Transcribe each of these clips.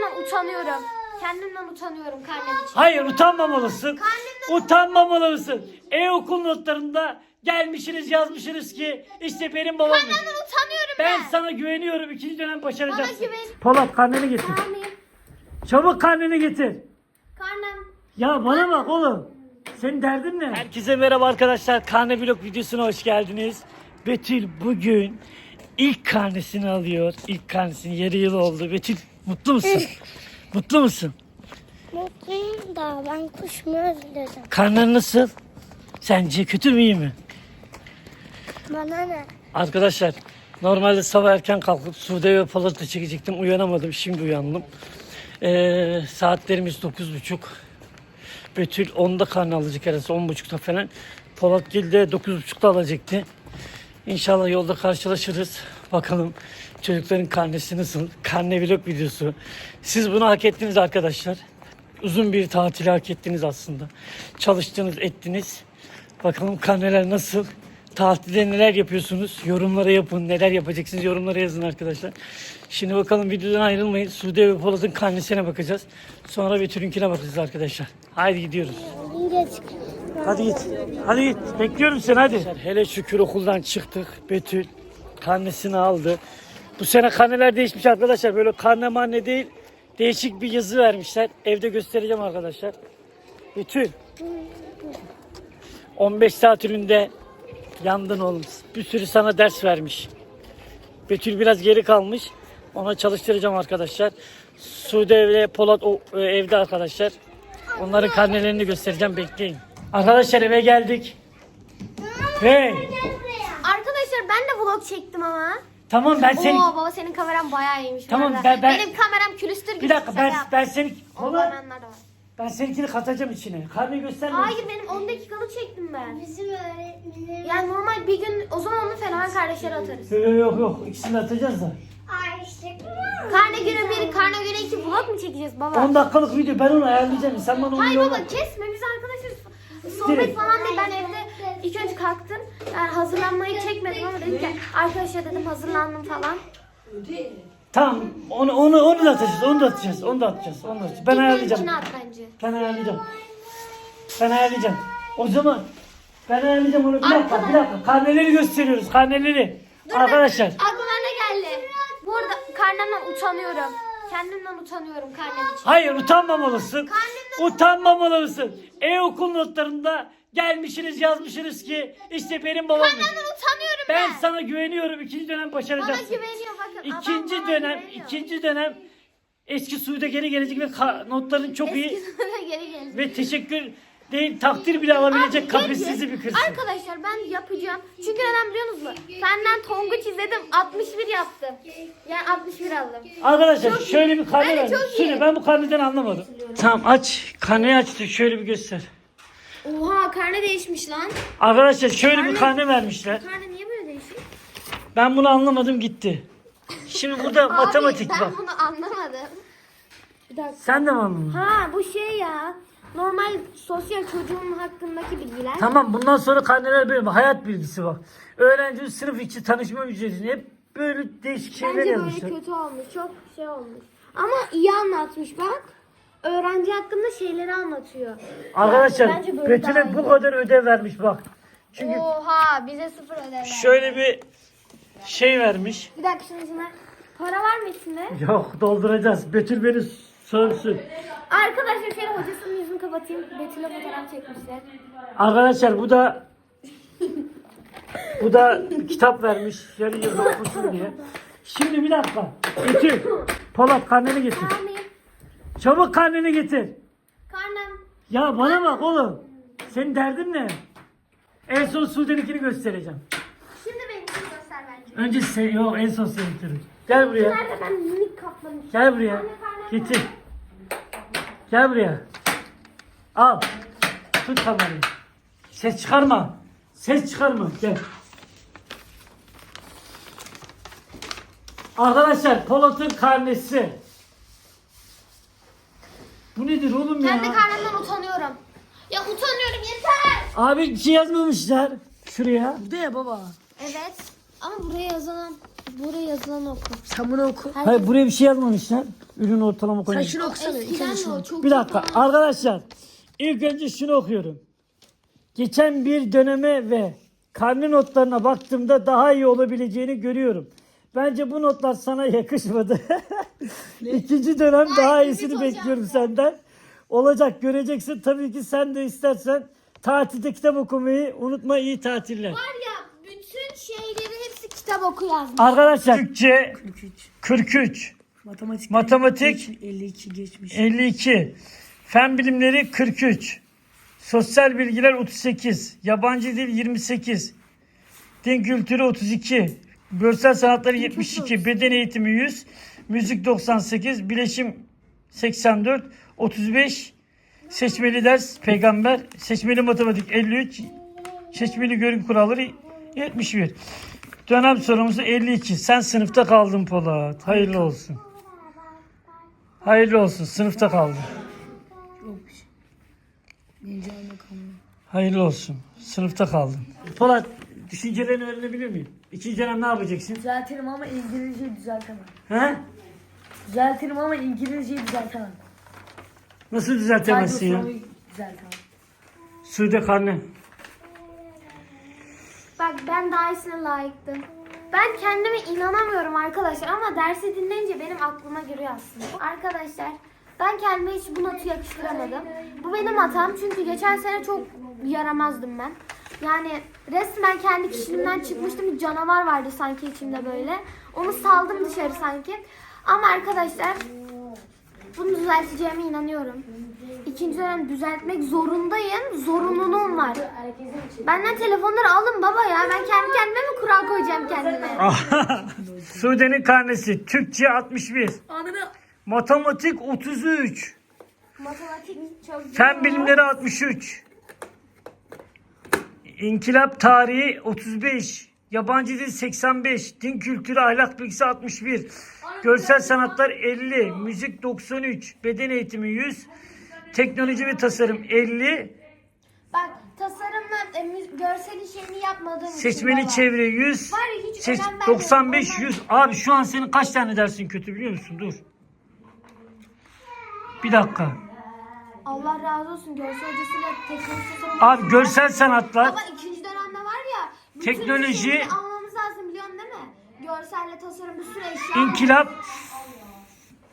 Karnemden utanıyorum. Kendimden utanıyorum karnem için. Hayır utanmamalısın. Karnemden Utanmamalısın. E-okul notlarında gelmişsiniz yazmışsınız ki işte benim babam. Karnemden utanıyorum ben. Ben sana güveniyorum. ikinci dönem başaracaksın. Bana güven. Polat karneni getir. Karnem. Çabuk karneni getir. Karnem. Ya bana bak oğlum. Senin derdin ne? Herkese merhaba arkadaşlar. Karne vlog videosuna hoş geldiniz. Betül bugün ilk karnesini alıyor. İlk karnesini yarı yıl oldu. Betül mutlu musun? mutlu musun? Mutluyum da ben kuş mu özledim? Karnen nasıl? Sence kötü mü iyi mi? Bana ne? Arkadaşlar normalde sabah erken kalkıp Sude ve Polat'ı çekecektim. Uyanamadım. Şimdi uyandım. Ee, saatlerimiz 9.30. Betül 10'da karne alacak arası 10.30'da falan. Polat Gil de 9.30'da alacaktı. İnşallah yolda karşılaşırız. Bakalım çocukların karnesi nasıl? Karne vlog videosu. Siz bunu hak ettiniz arkadaşlar. Uzun bir tatil hak ettiniz aslında. Çalıştınız, ettiniz. Bakalım karneler nasıl? Tatilde neler yapıyorsunuz? Yorumlara yapın. Neler yapacaksınız? Yorumlara yazın arkadaşlar. Şimdi bakalım videodan ayrılmayın. Sude ve Polat'ın karnesine bakacağız. Sonra Betül'ünkine bakacağız arkadaşlar. Haydi gidiyoruz. Hadi git. Hadi git. Bekliyorum seni hadi. Hele şükür okuldan çıktık. Betül karnesini aldı. Bu sene karneler değişmiş arkadaşlar. Böyle karne manne değil. Değişik bir yazı vermişler. Evde göstereceğim arkadaşlar. Betül. 15 saat üründe yandın oğlum. Bir sürü sana ders vermiş. Betül biraz geri kalmış. Ona çalıştıracağım arkadaşlar. Sude ve Polat o, e, evde arkadaşlar. Onların karnelerini göstereceğim. Bekleyin. Arkadaşlar eve geldik. Hey. Vlog çektim ama. Tamam ben seni... Oo baba senin kameran bayağı iyiymiş. Tamam, arada. ben- ben- Benim kameram külüstür gibi. Bir dakika ben, ben seni... Var. ben seninkini katacağım içine. Karneyi gösterme. Hayır benim 10 dakikalık çektim ben. Bizim öğretmenim. Yani normal bir gün o zaman onu fenomen kardeşlere atarız. Yok yok yok. İkisini de atacağız da. Ayşe. Karne günü bir, karne günü iki vlog mu çekeceğiz baba? 10 dakikalık video ben onu ayarlayacağım. Sen bana onu Hayır baba kesme biz arkadaşız. Sohbet Direkt. falan değil. Ben evde ilk önce kalktım. Yani hazırlanmayı çekmedim ama dedim ki arkadaşlar dedim hazırlandım falan. Tamam onu, onu, onu da atacağız. Onu da atacağız. Onu da atacağız. Onu da atacağız. Ben ayarlayacağım. benimkini at bence. Ben ayarlayacağım. Ben ayarlayacağım. O zaman ben ayarlayacağım onu. Bir dakika, bir dakika. Karneleri gösteriyoruz. Karneleri. Arkadaşlar. Aklıma ne geldi? Bu arada karnemden utanıyorum. Kendimden utanıyorum karnem için. Hayır utanmamalısın. Karnemden- Utanmamalısın. E-okul notlarında gelmişsiniz yazmışsınız ki işte benim babam. Karnemden utanıyorum ben. Ben sana güveniyorum. ikinci dönem Bana başaracaksın. güveniyor bakın. adam İkinci dönem, güveniyor. ikinci dönem eski suyda geri gelecek ve ka- notların çok iyi sene geri gelecek. ve teşekkür değil takdir bile alabilecek peki, bir kızsın. Arkadaşlar ben yapacağım. Çünkü neden biliyor musunuz? Senden Tonguç izledim 61 yaptım. Yani 61 aldım. Arkadaşlar şöyle bir karne Bence verdim. çok iyi. Söyle ben bu karneden anlamadım. Tamam aç. Karneyi açtı. Şöyle bir göster. Oha karne değişmiş lan. Arkadaşlar şöyle bir Karne- vermişler. Karne niye böyle değişik? Ben bunu anlamadım gitti. Şimdi burada matematik Abi, bak. ben bunu anlamadım. Bir dakika. Sen de mi anlamadın? Ha bu şey ya. Normal sosyal çocuğun hakkındaki bilgiler. Tamam bundan sonra karneler böyle hayat bilgisi bak. Öğrenci sınıf içi tanışma ücretini hep böyle değişik şeyler Bence yazmışlar. böyle kötü olmuş. Çok şey olmuş. Ama iyi anlatmış bak. Öğrenci hakkında şeyleri anlatıyor. Arkadaşlar Bence böyle daha Betül'e iyi. bu kadar ödev vermiş bak. Çünkü Oha bize sıfır ödev verdi. şöyle bir şey vermiş. Bir dakika şunun içine. Para var mı içinde? Yok dolduracağız. Betül beni sönsün. Arkadaşlar şöyle hocasının yüzünü kapatayım. Betül'e fotoğraf çekmişler. Arkadaşlar bu da bu da kitap vermiş. Yarı yılda okusun diye. Şimdi bir dakika. Betül. Polat karneni getir. Karnım. Çabuk karneni getir. Karnım. Ya bana bak oğlum. Senin derdin ne? En son Sude'ninkini göstereceğim. Şimdi benimkini göster bence. Önce sen, yok en son seninkini. Gel buraya. Nerede ben minik kaplamışım. Gel buraya. Getir. Gel buraya. Al. Tut kamerayı. Ses çıkarma. Ses çıkarma. Gel. Arkadaşlar Polat'ın karnesi. Bu nedir oğlum ya? Kendi karnımdan utanıyorum. Ya utanıyorum yeter. Abi bir şey yazmamışlar. Şuraya. Evet. Ama buraya yazalım. Buraya yazılan oku. Sen bunu oku. Hayır buraya bir şey yazmamışlar. Ürün ortalama Sen koymuş. şunu okusana. Eskiden de o çok Bir dakika arkadaşlar. İlk önce şunu okuyorum. Geçen bir döneme ve karne notlarına baktığımda daha iyi olabileceğini görüyorum. Bence bu notlar sana yakışmadı. İkinci dönem daha iyisini bekliyorum senden. Olacak göreceksin. Tabii ki sen de istersen tatilde kitap okumayı unutma iyi tatiller. Var ya bütün şeyleri hepsi kitap oku yazmış. Arkadaşlar Türkçe 43. 43, Matematik. Matematik 52 geçmiş. 52, fen bilimleri 43, sosyal bilgiler 38, yabancı dil 28, din kültürü 32, görsel sanatları 72, beden eğitimi 100, müzik 98, bileşim 84, 35, seçmeli ders peygamber, seçmeli matematik 53, seçmeli görgü kuralları 71. Dönem sorumuzu 52. Sen sınıfta kaldın Polat. Hayırlı olsun. Hayırlı olsun. Sınıfta kaldın. Hayırlı olsun. Sınıfta kaldın. Polat düşüncelerini öğrenebilir miyim? İkinci dönem ne yapacaksın? Düzeltirim ama İngilizceyi düzeltemem. He? Düzeltirim ama İngilizceyi düzeltemem. Nasıl düzeltemezsin Sadece ya? soruyu düzeltemem. Sude karne. Bak ben daha iyisine layıktım. Ben kendime inanamıyorum arkadaşlar ama dersi dinleyince benim aklıma giriyor aslında. Arkadaşlar ben kendime hiç bu notu yakıştıramadım. Bu benim hatam çünkü geçen sene çok yaramazdım ben. Yani resmen kendi kişiliğimden çıkmıştım. Bir canavar vardı sanki içimde böyle. Onu saldım dışarı sanki. Ama arkadaşlar bunu düzelteceğime inanıyorum. İkinci dönem düzeltmek zorundayım. Zorunluluğum var. Benden telefonları alın baba ya. Ben kendi kendime mi kural koyacağım kendime? Sude'nin karnesi. Türkçe 61. Anını Matematik 33. Matematik çok zor. Fen bilimleri 63. İnkılap tarihi 35. Yabancı dil 85. Din kültürü ahlak bilgisi 61. Görsel sanatlar 50. Müzik 93. Beden eğitimi 100. Teknoloji ve tasarım 50. Bak tasarımla e, görsel işlerini yapmadığım için Seçmeli baba. çevre 100. Var ya hiç Seç, önem vermiyorum. 95 Onlar- 100. Abi şu an senin kaç tane dersin kötü biliyor musun? Dur. Bir dakika. Allah razı olsun görsel hocasıyla teknoloji tasarım. Abi görsel sanatlar Baba ikinci dönemde var ya. bütün Teknoloji- şeyleri almamız lazım biliyorsun değil mi? Görselle tasarım bir sürü eşya. İnkılap,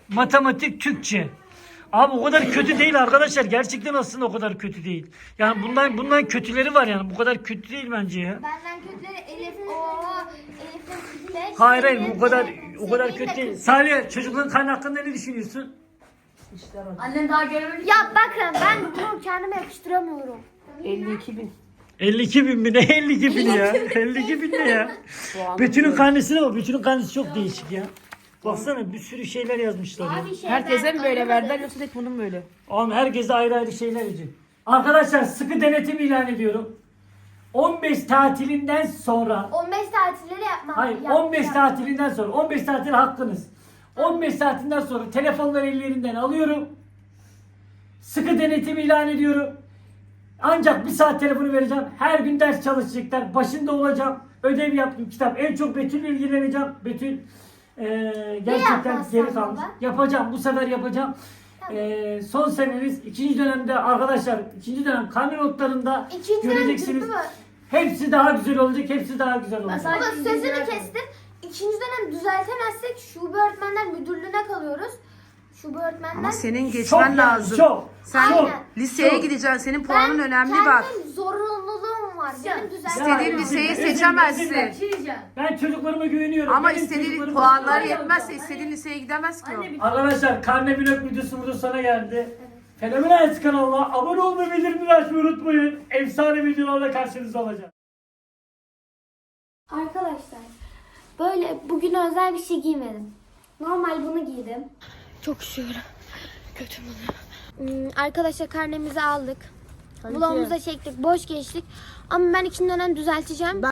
matematik, Türkçe. Abi o kadar kötü değil arkadaşlar. Gerçekten aslında o kadar kötü değil. Yani bundan bundan kötüleri var yani. Bu kadar kötü değil bence ya. Benden kötüleri Elif o Elif'in beş. Hayır hayır o kadar o kadar kötü değil. Salih çocukların hakkında ne düşünüyorsun? Annem daha görmedi. Ya bakın ben bunu kendime yakıştıramıyorum. 52 bin. 52 bin mi ne 52 bin ya? 52 bin ne ya? Betül'ün karnesine bak. Betül'ün karnesi çok değişik ya. Baksana bir sürü şeyler yazmışlar ya. Abi şey Herkese ben mi böyle anlamadım. verdiler yoksa tek bunun böyle? Oğlum herkese ayrı ayrı şeyler için. Arkadaşlar sıkı denetim ilan ediyorum. 15 tatilinden sonra 15 tatilleri yapmam. Hayır yap- 15 yap- tatilinden sonra 15 tatil hakkınız. 15 saatinden sonra telefonları ellerinden alıyorum. Sıkı denetim ilan ediyorum. Ancak bir saat telefonu vereceğim. Her gün ders çalışacaklar. Başında olacağım. Ödev yaptım kitap. En çok Betül'le ilgileneceğim. Betül eee, gerçekten geri kalmış. Yapacağım. Bu sefer yapacağım. Eee, son seneniz ikinci dönemde arkadaşlar ikinci dönem karne notlarında İkinci göreceksiniz. Hepsi daha güzel olacak. Hepsi daha güzel olacak. Baba sözünü kestim. İkinci dönem düzeltemezsek şube öğretmenler müdürlüğüne kalıyoruz. Şube öğretmenler... Ama senin Çok geçmen yani, lazım. Çok. Sen çok, liseye çok. gideceksin. Senin Ben puanın önemli kendim bak. zorunluluğum var. Benim düzeltemem. Ya, İstediğin liseyi dilerim, seçemezsin. dilerim. Ben çocuklarıma güveniyorum. Ama Benim istediğin çocuklarım- puanları yetmezse istediğin liseye gidemez ki o. Arkadaşlar karne blok videosu burada sana geldi. Fenomenal kanalına abone olmayı, bildirimleri açmayı unutmayın. Efsane videolarla karşınızda olacağım. Arkadaşlar böyle bugün özel bir şey giymedim. Normal bunu giydim. Çok üşüyorum. Kötüm oluyor. Hmm, arkadaşlar karnemizi aldık. Vlogumuza çektik. Boş geçtik. Ama ben ikinci dönem düzelteceğim.